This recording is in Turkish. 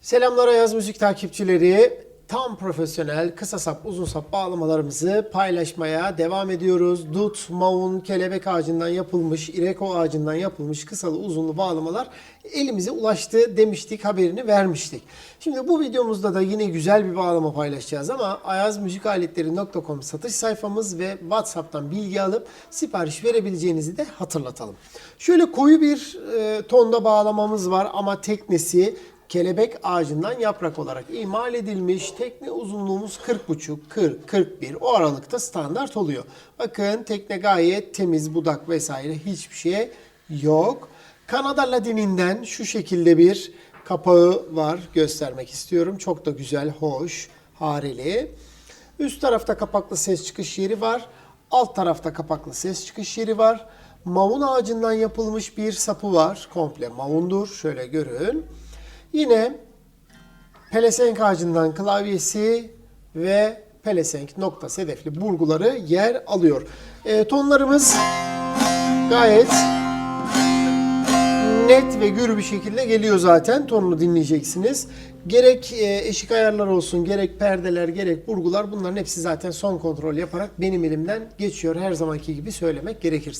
Selamlar Ayaz Müzik takipçileri. Tam profesyonel kısa sap uzun sap bağlamalarımızı paylaşmaya devam ediyoruz. Dut, maun, kelebek ağacından yapılmış, ireko ağacından yapılmış kısalı uzunlu bağlamalar elimize ulaştı demiştik, haberini vermiştik. Şimdi bu videomuzda da yine güzel bir bağlama paylaşacağız ama ayazmüzikaletleri.com satış sayfamız ve WhatsApp'tan bilgi alıp sipariş verebileceğinizi de hatırlatalım. Şöyle koyu bir e, tonda bağlamamız var ama teknesi kelebek ağacından yaprak olarak imal edilmiş. Tekne uzunluğumuz 40,5, 40, 41 o aralıkta standart oluyor. Bakın tekne gayet temiz, budak vesaire hiçbir şey yok. Kanada Ladininden şu şekilde bir kapağı var göstermek istiyorum. Çok da güzel, hoş, hareli. Üst tarafta kapaklı ses çıkış yeri var. Alt tarafta kapaklı ses çıkış yeri var. Mavun ağacından yapılmış bir sapı var. Komple mavundur. Şöyle görün. Yine pelesenk ağacından klavyesi ve pelesenk nokta sedefli burguları yer alıyor. E, tonlarımız gayet net ve gür bir şekilde geliyor zaten. Tonunu dinleyeceksiniz. Gerek e, eşik ayarlar olsun, gerek perdeler, gerek burgular bunların hepsi zaten son kontrol yaparak benim elimden geçiyor. Her zamanki gibi söylemek gerekirse.